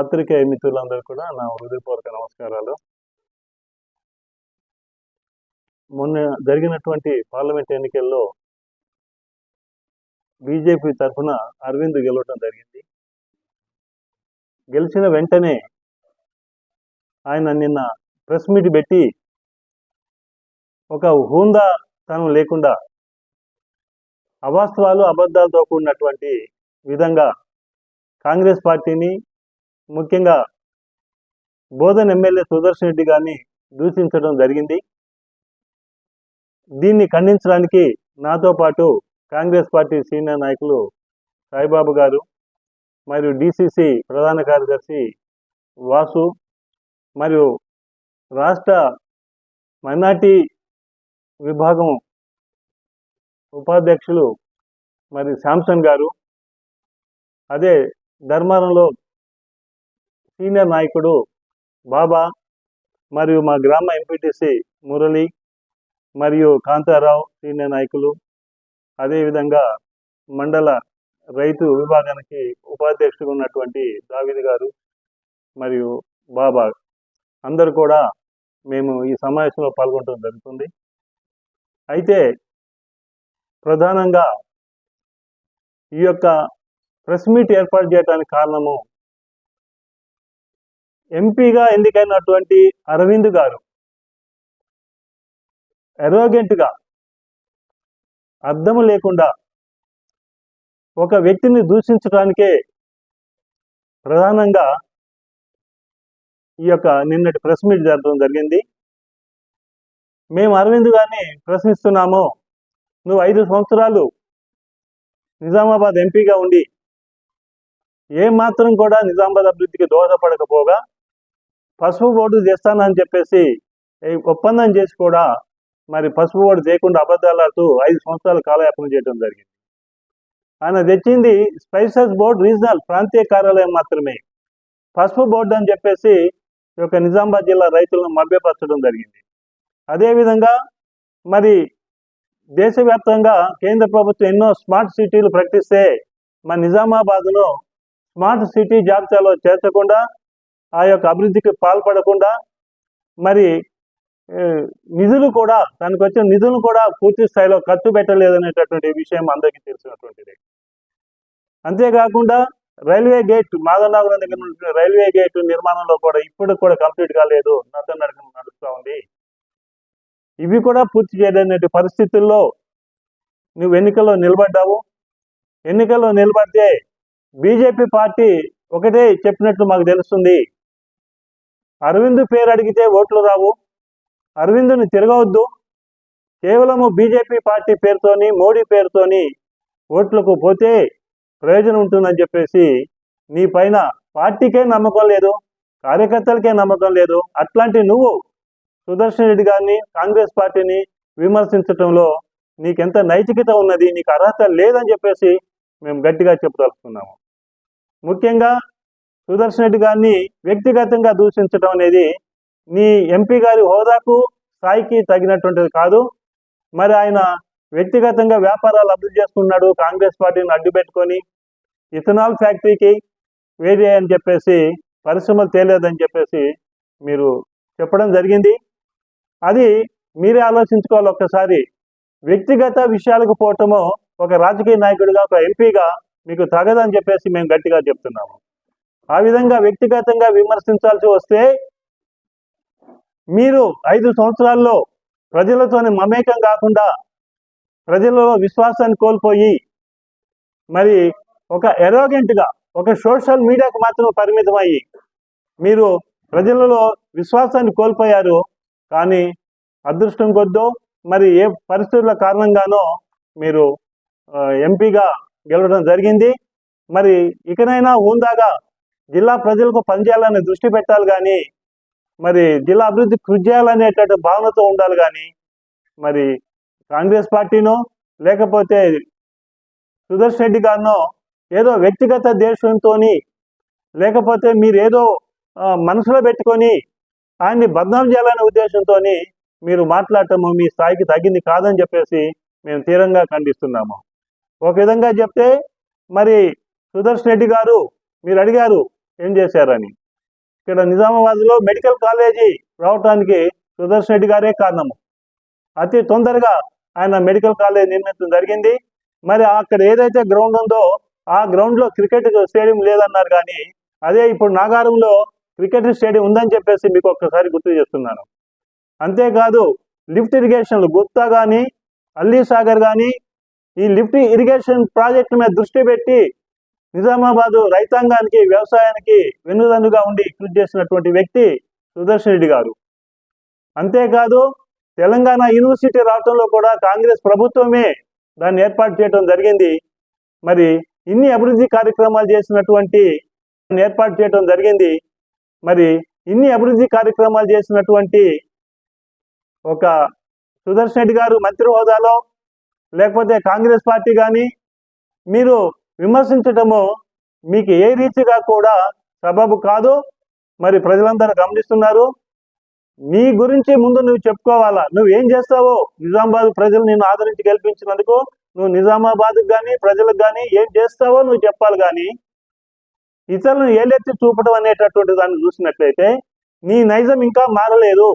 పాత్రికేయ మిత్రులందరూ కూడా నా హృదయపూర్వక నమస్కారాలు. మొన్న జరిగినటువంటి పార్లమెంట్ ఎన్నికల్లో బీజేపీ తరఫున అరవింద్ గెలవటం జరిగింది. గెలిచిన వెంటనే ఆయన నిన్న ప్రెస్ మీట్ పెట్టి ఒక హూందా తనం లేకుండా అవాస్తవాలు అబద్ధాలతో కూడినటువంటి విధంగా కాంగ్రెస్ పార్టీని ముఖ్యంగా బోధన్ ఎమ్మెల్యే సుదర్శన్ రెడ్డి గారిని దూషించడం జరిగింది. దీన్ని ఖండించడానికి నాతో పాటు కాంగ్రెస్ పార్టీ సీనియర్ నాయకులు సాయిబాబు గారు మరియు డిసిసి ప్రధాన కార్యదర్శి వాసు మరియు రాష్ట్ర మైనార్టీ విభాగం ఉపాధ్యక్షులు మరి శాంసన్ గారు. అదే ధర్మారంలో సీనియర్ నాయకుడు బాబా మరియు మా గ్రామ ఎంపీటీసీ మురళి మరియు కాంతారావు సీనియర్ నాయకులు. అదేవిధంగా మండల రైతు విభాగానికి ఉపాధ్యక్షుడు ఉన్నటువంటి దావిది గారు మరియు బాబా అందరూ కూడా మేము ఈ సమావేశంలో పాల్గొనడం జరుగుతుంది. అయితే ప్రధానంగా ఈ యొక్క ప్రెస్ మీట్ ఏర్పాటు చేయడానికి కారణము ఎంపీగా ఎన్నికైనటువంటి అరవింద్ గారు. ఎరోగెంట్గా అర్థం లేకుండా ఒక వ్యక్తిని దూషించడానికే ప్రధానంగా ఈ యొక్క నిన్నటి ప్రెస్ మీట్ జరగడం జరిగింది. మేము అరవింద్ గారిని ప్రశ్నిస్తున్నాము. నువ్వు ఐదు సంవత్సరాలు నిజామాబాద్ ఎంపీగా ఉండి ఏ మాత్రం కూడా నిజామాబాద్ అభివృద్ధికి దోహదపడకపోగా పసుపు బోర్డు చేస్తానని చెప్పేసి ఒప్పందం చేసి కూడా మరి పసుపు బోర్డు చేయకుండా అబద్ధాలతో ఐదు సంవత్సరాలు కాలయాపన చేయడం జరిగింది. ఆయన తెచ్చింది స్పైసెస్ బోర్డు రీజనల్ ప్రాంతీయ కార్యాలయం మాత్రమే. పసుపు బోర్డు అని చెప్పేసి ఈ యొక్క నిజామాబాద్ జిల్లా రైతులను మభ్యపరచడం జరిగింది. అదేవిధంగా మరి దేశవ్యాప్తంగా కేంద్ర ప్రభుత్వం ఎన్నో స్మార్ట్ సిటీలు ప్రకటిస్తే మన నిజామాబాద్ను స్మార్ట్ సిటీ జాబితాలో చేర్చకుండా ఆ యొక్క అభివృద్ధికి పాల్పడకుండా మరి నిధులు కూడా దానికి వచ్చిన నిధులు కూడా పూర్తి స్థాయిలో ఖర్చు పెట్టలేదనేటటువంటి విషయం అందరికీ తెలిసినటువంటిది. అంతేకాకుండా రైల్వే గేట్ మాధవనగరం దగ్గర నుండి రైల్వే గేట్ నిర్మాణంలో కూడా ఇప్పుడు కూడా కంప్లీట్ కాలేదు. నత్త నడక నడుస్తూ ఉంది. ఇవి కూడా పూర్తి చేయలేనటువంటి పరిస్థితుల్లో నువ్వు ఎన్నికల్లో నిలబడ్డావు. ఎన్నికల్లో నిలబడితే బీజేపీ పార్టీ ఒకటే చెప్పినట్లు మాకు తెలుస్తుంది. అరవింద్ పేరు అడిగితే ఓట్లు రావు. అరవింద్ని తిరగవద్దు. కేవలము బీజేపీ పార్టీ పేరుతోని మోడీ పేరుతోని ఓట్లకు పోతే ప్రయోజనం ఉంటుందని చెప్పేసి నీ పైన పార్టీకే నమ్మకం లేదు కార్యకర్తలకే నమ్మకం లేదు. అట్లాంటి నువ్వు సుదర్శన్ రెడ్డి గారిని కాంగ్రెస్ పార్టీని విమర్శించటంలో నీకెంత నైతికత ఉన్నది నీకు అర్హత లేదని చెప్పేసి మేము గట్టిగా చెప్పదలుచుకున్నాము. ముఖ్యంగా సుదర్శన్ రెడ్డి గారిని వ్యక్తిగతంగా దూషించడం అనేది నీ ఎంపీ గారి హోదాకు స్థాయికి తగినటువంటిది కాదు. మరి ఆయన వ్యక్తిగతంగా వ్యాపారాలు అభివృద్ధి చేసుకున్నాడు కాంగ్రెస్ పార్టీని అడ్డు పెట్టుకొని ఇథనాల్ ఫ్యాక్టరీకి వేరే అని చెప్పేసి పరిశ్రమలు తేలేదని చెప్పేసి మీరు చెప్పడం జరిగింది. అది మీరే ఆలోచించుకోవాలి ఒక్కసారి. వ్యక్తిగత విషయాలకు పోవటము ఒక రాజకీయ నాయకుడిగా ఒక ఎంపీగా మీకు తగదని చెప్పేసి మేము గట్టిగా చెప్తున్నాము. ఆ విధంగా వ్యక్తిగతంగా విమర్శించాల్సి వస్తే మీరు ఐదు సంవత్సరాల్లో ప్రజలతోని మమేకం కాకుండా ప్రజలలో విశ్వాసాన్ని కోల్పోయి మరి ఒక ఎరోగెంట్గా ఒక సోషల్ మీడియాకు మాత్రం పరిమితమయ్యి మీరు ప్రజలలో విశ్వాసాన్ని కోల్పోయారు కానీ అదృష్టం కొద్దో మరి ఏ పరిస్థితుల కారణంగానో మీరు ఎంపీగా గెలవడం జరిగింది. మరి ఇకనైనా హుందాగా జిల్లా ప్రజలకు పనిచేయాలని దృష్టి పెట్టాలి కానీ మరి జిల్లా అభివృద్ధి కృషి చేయాలనేటట్టు భావనతో ఉండాలి కానీ మరి కాంగ్రెస్ పార్టీనో లేకపోతే సుదర్శన్ రెడ్డి గారినో ఏదో వ్యక్తిగత దేశంతో లేకపోతే మీరు ఏదో మనసులో పెట్టుకొని ఆయన్ని బద్నాం చేయాలనే ఉద్దేశంతో మీరు మాట్లాడటము మీ స్థాయికి తగ్గింది కాదని చెప్పేసి మేము తీవ్రంగా ఖండిస్తున్నాము. ఒక విధంగా చెప్తే మరి సుదర్శన్ రెడ్డి గారు మీరు అడిగారు ఏం చేశారని. ఇక్కడ నిజామాబాద్లో మెడికల్ కాలేజీ రావటానికి సుదర్శన్ రెడ్డి గారే కారణము అతి తొందరగా ఆయన మెడికల్ కాలేజ్ నిర్మించడం జరిగింది. మరి అక్కడ ఏదైతే గ్రౌండ్ ఉందో ఆ గ్రౌండ్లో క్రికెట్ స్టేడియం లేదన్నారు కానీ అదే ఇప్పుడు నాగారంలో క్రికెట్ స్టేడియం ఉందని చెప్పేసి మీకు ఒక్కసారి గుర్తు చేస్తున్నాను. అంతేకాదు లిఫ్ట్ ఇరిగేషన్లు గుత్తా కానీ అల్లీ సాగర్ కానీ ఈ లిఫ్ట్ ఇరిగేషన్ ప్రాజెక్టు మీద దృష్టి పెట్టి నిజామాబాదు రైతాంగానికి వ్యవసాయానికి వెన్నుదన్నుగా ఉండి కృషి చేసినటువంటి వ్యక్తి సుదర్శన్ రెడ్డి గారు. అంతేకాదు తెలంగాణ యూనివర్సిటీ రావడంలో కూడా కాంగ్రెస్ ప్రభుత్వమే దాన్ని ఏర్పాటు చేయడం జరిగింది. మరి ఇన్ని అభివృద్ధి కార్యక్రమాలు చేసినటువంటి ఏర్పాటు చేయడం జరిగింది. మరి ఇన్ని అభివృద్ధి కార్యక్రమాలు చేసినటువంటి ఒక సుదర్శన్ రెడ్డి గారు మంత్రి హోదాలో లేకపోతే కాంగ్రెస్ పార్టీ కానీ మీరు విమర్శించటము మీకు ఏ రీతిగా కూడా సబబు కాదు. మరి ప్రజలందరూ గమనిస్తున్నారు. నీ గురించి ముందు నువ్వు చెప్పుకోవాలా? నువ్వు ఏం చేస్తావో? నిజామాబాద్ ప్రజలు నిన్ను ఆదరించి గెలిపించినందుకు నువ్వు నిజామాబాద్కు కానీ ప్రజలకు కానీ ఏం చేస్తావో నువ్వు చెప్పాలి కానీ ఇతరులను ఏలెత్తి చూపడం అనేటటువంటి దాన్ని చూసినట్లయితే నీ నైజం ఇంకా మారలేదు.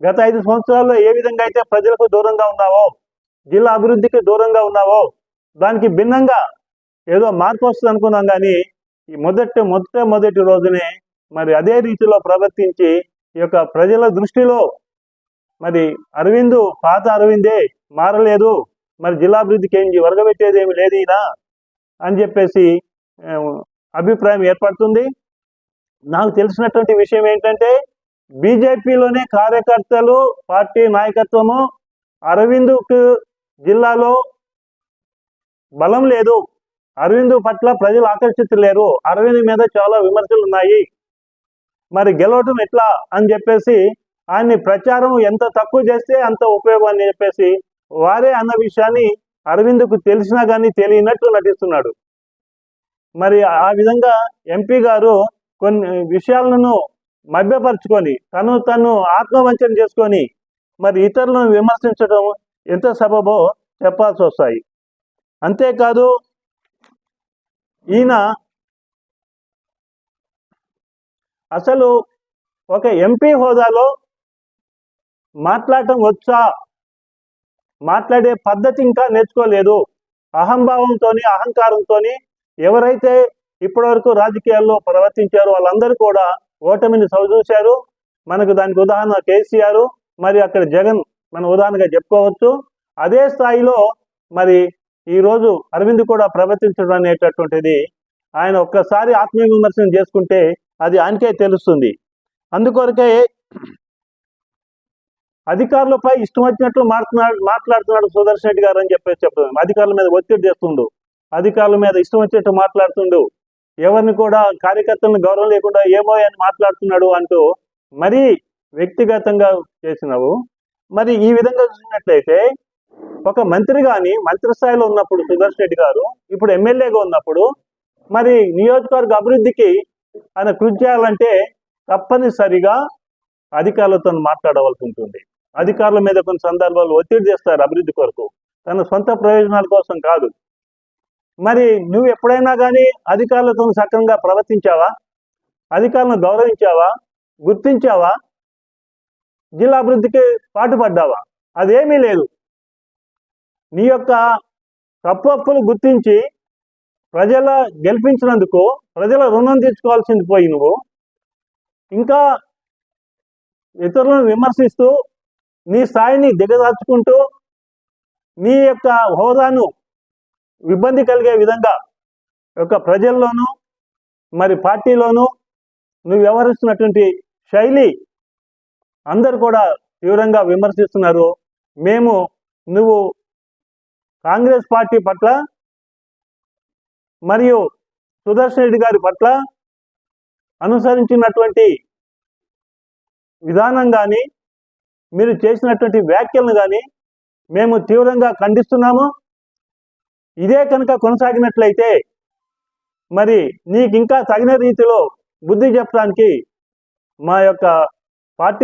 గత ఐదు సంవత్సరాల్లో ఏ విధంగా అయితే ప్రజలకు దూరంగా ఉన్నావో జిల్లా అభివృద్ధికి దూరంగా ఉన్నావో దానికి భిన్నంగా ఏదో మార్పు వస్తుంది అనుకున్నాం కానీ ఈ మొదటి మొదట మొదటి రోజునే మరి అదే రీతిలో ప్రవర్తించి ఈ యొక్క ప్రజల దృష్టిలో మరి అరవిందు పాత అరవిందే మారలేదు. మరి జిల్లాభివృద్ధికి ఏం వరగబెట్టేది ఏమి లేదు ఈయన అని చెప్పేసి అభిప్రాయం ఏర్పడుతుంది. నాకు తెలిసినటువంటి విషయం ఏంటంటే బీజేపీలోనే కార్యకర్తలు పార్టీ నాయకత్వము అరవింద్కు జిల్లాలో బలం లేదు. అరవింద్ పట్ల ప్రజలు ఆకర్షితులేరు. అరవింద్ మీద చాలా విమర్శలు ఉన్నాయి మరి గెలవటం ఎట్లా అని చెప్పేసి ఆయన్ని ప్రచారం ఎంత తక్కువ చేస్తే అంత ఉపయోగం అని చెప్పేసి వారే అన్న విషయాన్ని అరవింద్కు తెలిసినా కానీ తెలియనట్టు నటిస్తున్నాడు. మరి ఆ విధంగా ఎంపీ గారు కొన్ని విషయాలను మభ్యపరుచుకొని తను తను ఆత్మవంచన చేసుకొని మరి ఇతరులను విమర్శించడం ఎంత సబబో చెప్పాల్సి వస్తాయి అంతేకాదు ఈయన అసలు ఒక ఎంపీ హోదాలో మాట్లాడటం వచ్చా? మాట్లాడే పద్ధతి ఇంకా నేర్చుకోలేదు. అహంభావంతో అహంకారంతో ఎవరైతే ఇప్పటివరకు రాజకీయాల్లో ప్రవర్తించారో వాళ్ళందరూ కూడా ఓటమిని చవిచూశారు మనకు దానికి ఉదాహరణ కేసీఆర్ మరి అక్కడ జగన్ మన ఉదాహరణగా చెప్పుకోవచ్చు. అదే స్థాయిలో మరి ఈరోజు అరవింద్ కూడా ప్రవర్తించడం అనేటటువంటిది ఆయన ఒక్కసారి ఆత్మీయ విమర్శనం చేసుకుంటే అది ఆయనకే తెలుస్తుంది. అందుకొరకే అధికారులపై ఇష్టం వచ్చినట్లు మాట్లాడు మాట్లాడుతున్నాడు సుదర్శన్ రెడ్డి గారు అని చెప్పేసి చెప్తున్నాం అధికారుల మీద ఒత్తిడి చేస్తుండు. అధికారుల మీద ఇష్టం వచ్చినట్టు మాట్లాడుతుండు. ఎవరిని కూడా కార్యకర్తలను గౌరవం లేకుండా ఏమో అని మాట్లాడుతున్నాడు అంటూ మరీ వ్యక్తిగతంగా చేసినావు. మరి ఈ విధంగా చూసినట్లయితే ఒక మంత్రి కానీ మంత్రి స్థాయిలో ఉన్నప్పుడు సుదర్శన్ రెడ్డి గారు ఇప్పుడు ఎమ్మెల్యేగా ఉన్నప్పుడు మరి నియోజకవర్గ అభివృద్ధికి ఆయన కృషి చేయాలంటే తప్పనిసరిగా అధికారులతో మాట్లాడవలసి ఉంటుంది. అధికారుల మీద కొన్ని సందర్భాలు ఒత్తిడి చేస్తారు అభివృద్ధి కొరకు. తన సొంత ప్రయోజనాల కోసం కాదు. మరి నువ్వు ఎప్పుడైనా కానీ అధికారులతో సక్రమంగా ప్రవర్తించావా? అధికారులను గౌరవించావా? గుర్తించావా? జిల్లా అభివృద్ధికి పాటుపడ్డావా? అదేమీ లేదు. నీ యొక్క తప్పప్పులు గుర్తించి ప్రజల గెలిపించినందుకు ప్రజల రుణం తీర్చుకోవాల్సింది పోయి నువ్వు. ఇంకా ఇతరులను విమర్శిస్తూ నీ స్థాయిని దిగదార్చుకుంటూ నీ యొక్క హోదాను ఇబ్బంది కలిగే విధంగా యొక్క ప్రజల్లోనూ మరి పార్టీలోనూ నువ్వు వ్యవహరిస్తున్నటువంటి శైలి అందరు కూడా తీవ్రంగా విమర్శిస్తున్నారు. మేము నువ్వు కాంగ్రెస్ పార్టీ పట్ల మరియు సుదర్శన్ రెడ్డి గారి పట్ల అనుసరించినటువంటి విధానం కానీ మీరు చేసినటువంటి వ్యాఖ్యలను కానీ మేము తీవ్రంగా ఖండిస్తున్నాము. ఇదే కనుక కొనసాగినట్లయితే మరి నీకు ఇంకా తగిన రీతిలో బుద్ధి చెప్పడానికి మా యొక్క పార్టీ